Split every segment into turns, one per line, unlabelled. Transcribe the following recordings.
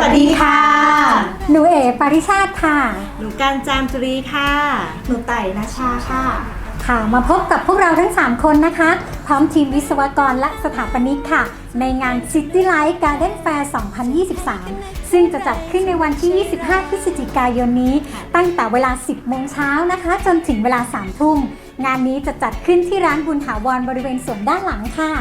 ปาริชาติค่ะ
หนูการจามจุรีค่ะ
หนูไต่นาชาค่ะ
ค่ะ มาพบกับพวกเราทั้ง 3 คนนะคะ พร้อมทีมวิศวกรและสถาปนิกค่ะ ในงาน City Light Garden Fair 2023 ซึ่งจะจัดขึ้นในวันที่ 25 พฤศจิกายนนี้ ตั้งแต่เวลา 10 โมงเช้านะคะ จนถึงเวลา 3 ทุ่ม งานนี้จะจัดขึ้นที่ร้านบุญถาวรบริเวณสวนด้านหลังค่ะ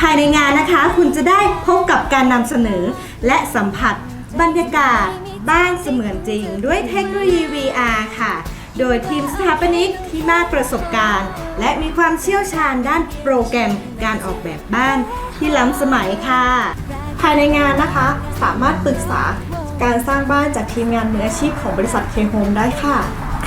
ภายในงานนะคะ คุณจะได้พบกับการนำเสนอ และสัมผัสบรรยากาศบ้านเสมือนจริง ด้วยเทคโนโลยี VR ค่ะ โดยทีมสถาปนิกที่มากประสบการณ์ และมีความเชี่ยวชาญด้านโปรแกรมการออกแบบบ้านที่ล้ำสมัยค่ะ
ภายในงานนะคะ สามารถปรึกษาการสร้างบ้านจากทีมงานมืออาชีพของบริษัทเคโฮมได้ค่ะ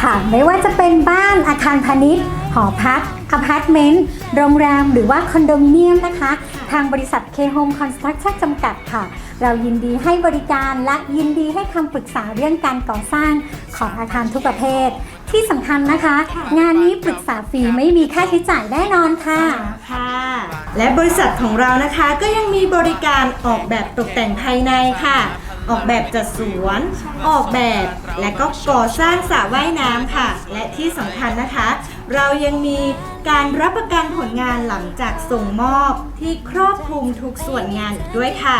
ค่ะไม่ว่าจะเป็นบ้านอาคารพาณิชย์ หอพักอพาร์ตเมนต์โรงแรมหรือว่าคอนโดมิเนียมนะคะ ทางบริษัท K Home Construction จำกัดค่ะ เรายินดีให้บริการและยินดีให้คำปรึกษาเรื่องการก่อสร้างของอาคารทุกประเภท ที่สำคัญนะคะ งานนี้ปรึกษาฟรีไม่มีค่าใช้จ่ายแน่นอนค่ะ
ค่ะ และบริษัทของเรานะคะก็ยังมีบริการออกแบบตกแต่งภายในค่ะ ออกแบบจัดสวน ออกแบบและก็ก่อสร้างสระว่ายน้ำค่ะ และที่สำคัญนะคะ เรายังมีการรับประกันผลงานหลังจากส่งมอบที่ครอบคลุมทุกส่วนงานอีกด้วยค่ะ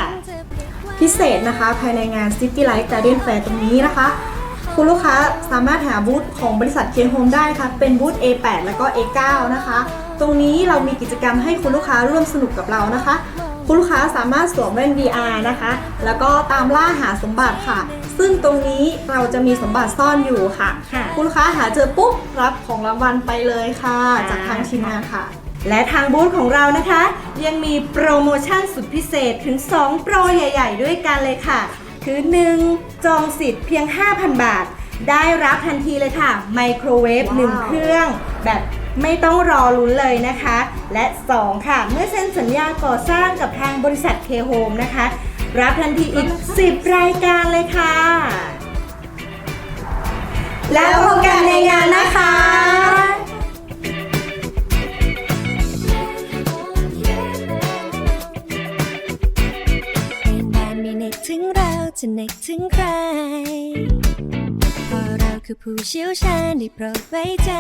พิเศษนะคะภายในงาน City Light Garden Fair ตรงนี้นะคะ คุณลูกค้าสามารถหาบูธของบริษัทเคโฮมได้ค่ะเป็นบูธ A8 แล้วก็ A9 นะคะ ตรงนี้เรามีกิจกรรมให้คุณลูกค้าร่วมสนุกกับเรานะคะ คุณลูกค้าสามารถสวมแว่น VR นะคะ แล้วก็ตามล่าหาสมบัติค่ะ ซึ่งตรงนี้เราจะมีสมบัติซ่อนอยู่ค่ะ
ค่ะ
คุณลูกค้าหาเจอปุ๊บรับของรางวัลไปเลยค่ะ จากทางทีมงานค่ะ
และทางบูธของเรานะคะ ยังมีโปรโมชั่นสุดพิเศษถึง 2 โปรใหญ่ ๆ ด้วยกันเลยค่ะ คือ 1. จองสิทธิ์เพียง 5,000 บาท ได้รับทันทีเลยค่ะ ไมโครเวฟ
ว้าว
1เครื่องแบบ ไม่ต้องรอลุ้นเลยนะคะ และ 2 ค่ะ เมื่อเซ็นสัญญาก่อสร้างกับทางบริษัทเคโฮมนะคะ รับทันทีอีก 10 รายการเลยค่ะ แล้วพบกันในงานนะคะ
ไม่นานไม่นึกถึงเราจะนึกถึงใครพราะเราคือผู้เชี่ยวชาญได้โปรดไว้ใจ